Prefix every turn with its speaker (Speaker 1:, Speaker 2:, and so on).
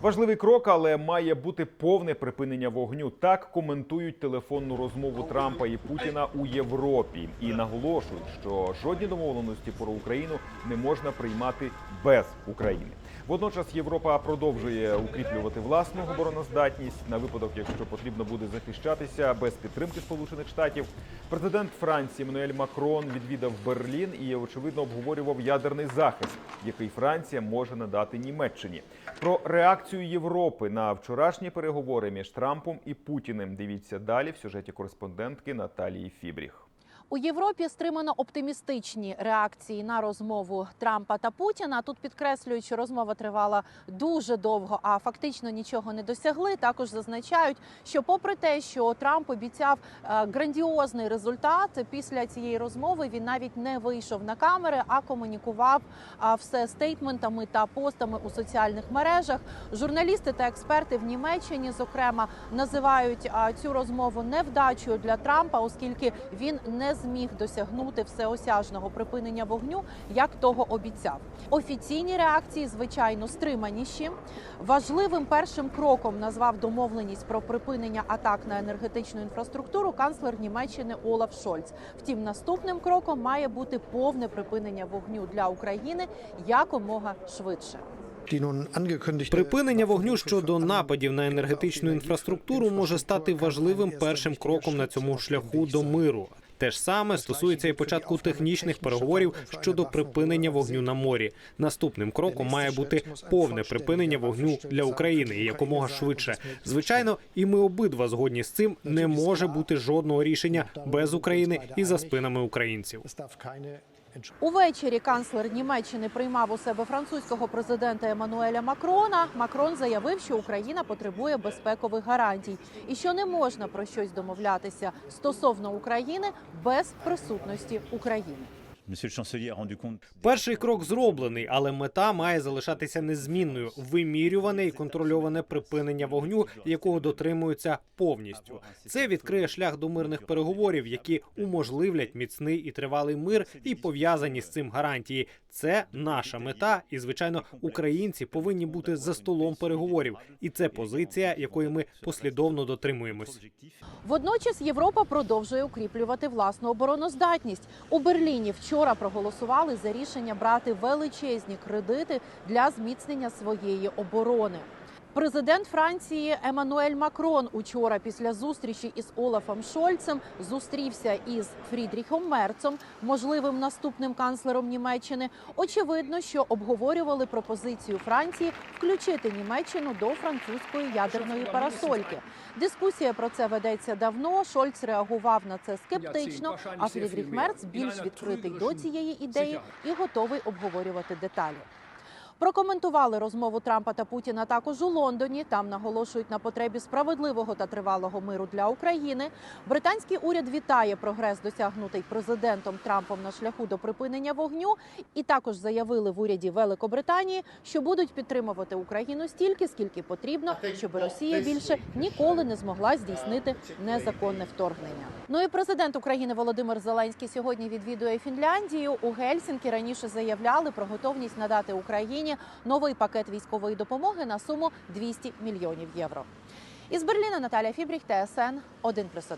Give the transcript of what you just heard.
Speaker 1: Важливий крок, але має бути повне припинення вогню. Так коментують телефонну розмову Трампа і Путіна у Європі і наголошують, що жодні домовленості про Україну не можна приймати без України. Водночас Європа продовжує укріплювати власну обороноздатність на випадок, якщо потрібно буде захищатися без підтримки Сполучених Штатів. Президент Франції Еммануель Макрон відвідав Берлін і очевидно обговорював ядерний захист, який Франція може надати Німеччині. Про реакцію Європи на вчорашні переговори між Трампом і Путіним. Дивіться далі в сюжеті кореспондентки Наталії Фібріх.
Speaker 2: У Європі стримано оптимістичні реакції на розмову Трампа та Путіна. Тут підкреслюють, що розмова тривала дуже довго, а фактично нічого не досягли. Також зазначають, що, попри те, що Трамп обіцяв е, грандіозний результат після цієї розмови, він навіть не вийшов на камери, а комунікував все стейтментами та постами у соціальних мережах. Журналісти та експерти в Німеччині, зокрема, називають цю розмову невдачею для Трампа, оскільки він не зміг досягнути всеосяжного припинення вогню, як того обіцяв. Офіційні реакції, звичайно, стриманіші. Важливим першим кроком назвав домовленість про припинення атак на енергетичну інфраструктуру канцлер Німеччини Олаф Шольц. Втім, наступним кроком має бути повне припинення вогню для України якомога швидше.
Speaker 3: Припинення вогню щодо нападів на енергетичну інфраструктуру може стати важливим першим кроком на цьому шляху до миру. Те ж саме стосується і початку технічних переговорів щодо припинення вогню на морі. Наступним кроком має бути повне припинення вогню для України і якомога швидше. Звичайно, і ми обидва згодні з цим. Не може бути жодного рішення без України і за спинами українців.
Speaker 2: Увечері канцлер Німеччини приймав у себе французького президента Еммануеля Макрона. Макрон заявив, що Україна потребує безпекових гарантій і що не можна про щось домовлятися стосовно України без присутності України.
Speaker 3: Перший крок зроблений, але мета має залишатися незмінною: вимірюване і контрольоване припинення вогню, якого дотримуються повністю. Це відкриє шлях до мирних переговорів, які уможливлять міцний і тривалий мир, і пов'язані з цим гарантії. Це наша мета, і звичайно, українці повинні бути за столом переговорів. І це позиція, якої ми послідовно дотримуємось.
Speaker 2: Водночас Європа продовжує укріплювати власну обороноздатність. У Берліні вчора проголосували за рішення брати величезні кредити для зміцнення своєї оборони. Президент Франції Еммануель Макрон учора після зустрічі із Олафом Шольцем зустрівся із Фрідріхом Мерцом, можливим наступним канцлером Німеччини. Очевидно, що обговорювали пропозицію Франції включити Німеччину до французької ядерної парасольки. Дискусія про це ведеться давно. Шольц реагував на це скептично. А Фрідріх Мерц більш відкритий до цієї ідеї і готовий обговорювати деталі. Прокоментували розмову Трампа та Путіна також у Лондоні. Там наголошують на потребі справедливого та тривалого миру для України. Британський уряд вітає прогрес, досягнутий президентом Трампом на шляху до припинення вогню. І також заявили в уряді Великобританії, що будуть підтримувати Україну стільки, скільки потрібно, щоб Росія більше ніколи не змогла здійснити незаконне вторгнення. Ну і президент України Володимир Зеленський сьогодні відвідує Фінляндію. У Гельсінкі раніше заявляли про готовність надати Україні новий пакет військової допомоги на суму 200 мільйонів євро. Із Берліна Наталя Фібріх, ТСН 1+,1.